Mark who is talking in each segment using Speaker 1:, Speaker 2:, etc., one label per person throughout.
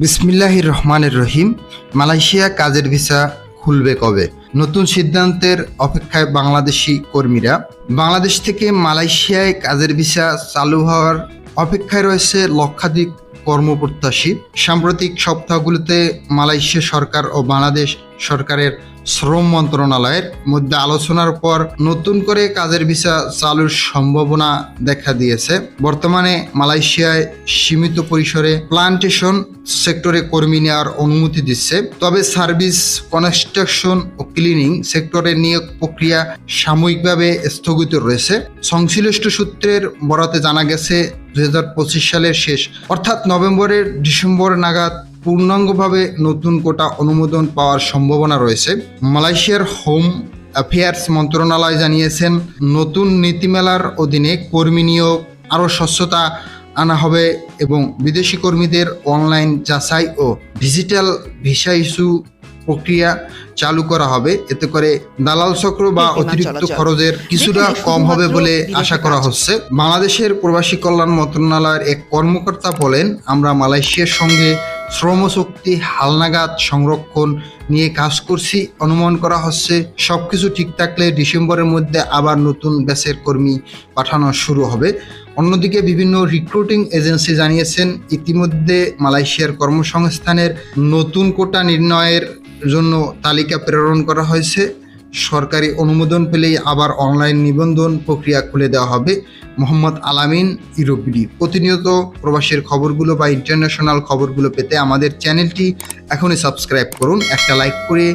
Speaker 1: বিসমিল্লাহির রহমানের রহিম। মালয়েশিয়া কাজের ভিসা খুলবে কবে? নতুন সিদ্ধান্তের অপেক্ষায় বাংলাদেশি কর্মীরা। বাংলাদেশ থেকে মালয়েশিয়ায় কাজের ভিসা চালু হওয়ার অপেক্ষায় রয়েছে লক্ষাধিক কর্মপ্রত্যাশী। সাম্প্রতিক সপ্তাহগুলোতে মালয়েশিয়া সরকার ও বাংলাদেশ সরকারের শ্রম মন্ত্রণালয়ের মধ্যে আলোচনার পর নতুন করে কাজের ভিসা চালুর সম্ভাবনা দেখা দিয়েছে। বর্তমানে মালয়েশিয়ায় সীমিত পরিসরে প্লান্টেশন সেক্টরে কর্মী নেওয়ার অনুমতি দিচ্ছে। তবে সার্ভিস, কনস্ট্রাকশন ও ক্লিনিং সেক্টরের নিয়োগ প্রক্রিয়া সাময়িকভাবে স্থগিত রয়েছে। সংশ্লিষ্ট সূত্রের বরাতে জানা গেছে দু হাজার পঁচিশ সালের শেষ, অর্থাৎ নভেম্বরের ডিসেম্বর নাগাদ পূর্ণাঙ্গভাবে নতুন কোটা অনুমোদন পাওয়ার সম্ভাবনা রয়েছে। মালয়েশিয়ার হোম অ্যাফেয়ার্স মন্ত্রণালয় জানিয়েছেন নতুন নীতিমেলার অধীনে কর্মী নিয়োগ আরও স্বচ্ছতা আনা হবে এবং বিদেশি কর্মীদের অনলাইন যাচাই ও ডিজিটাল ভিসা ইস্যু প্রক্রিয়া চালু করা হবে। এতে করে দালাল চক্র বা অতিরিক্ত খরচের কিছুটা কম হবে বলে আশা করা হচ্ছে। বাংলাদেশের প্রবাসী কল্যাণ মন্ত্রণালয়ের এক কর্মকর্তা বলেন আমরা মালয়েশিয়ার সঙ্গে শ্রমশক্তি, হালনাগাদ সংরক্ষণ নিয়ে কাজ করছি। অনুমান করা হচ্ছে সব কিছু ঠিক থাকলে ডিসেম্বরের মধ্যে আবার নতুন ব্যাচের কর্মী পাঠানো শুরু হবে। অন্যদিকে বিভিন্ন রিক্রুটিং এজেন্সি জানিয়েছেন, ইতিমধ্যে মালয়েশিয়ার কর্মসংস্থানের নতুন কোটা নির্ণয়ের জন্য তালিকা প্রেরণ করা হয়েছে। সরকারি অনুমোদন পেলেই আবার অনলাইন নিবন্ধন প্রক্রিয়া খুলে দেওয়া হবে। মোহাম্মদ আলামিন ইউরোপিডি প্রতিনিয়ত প্রবাসের খবরগুলো বা ইন্টারন্যাশনাল খবরগুলো পেতে আমাদের চ্যানেলটি এখনই সাবস্ক্রাইব করুন। একটা লাইক করে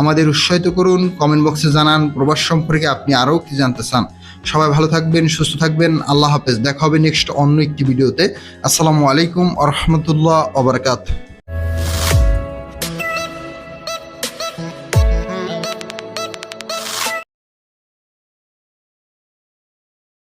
Speaker 1: আমাদের উৎসাহিত করুন। কমেন্ট বক্সে জানান প্রবাস সম্পর্কে আপনি আরও কি জানতে চান। সবাই ভালো থাকবেন, সুস্থ থাকবেন। আল্লাহ হাফেজ। দেখা হবে নেক্সট অন্য একটি ভিডিওতে। আসসালামু আলাইকুম আ রহমতুল্লাহ ওবরাকাত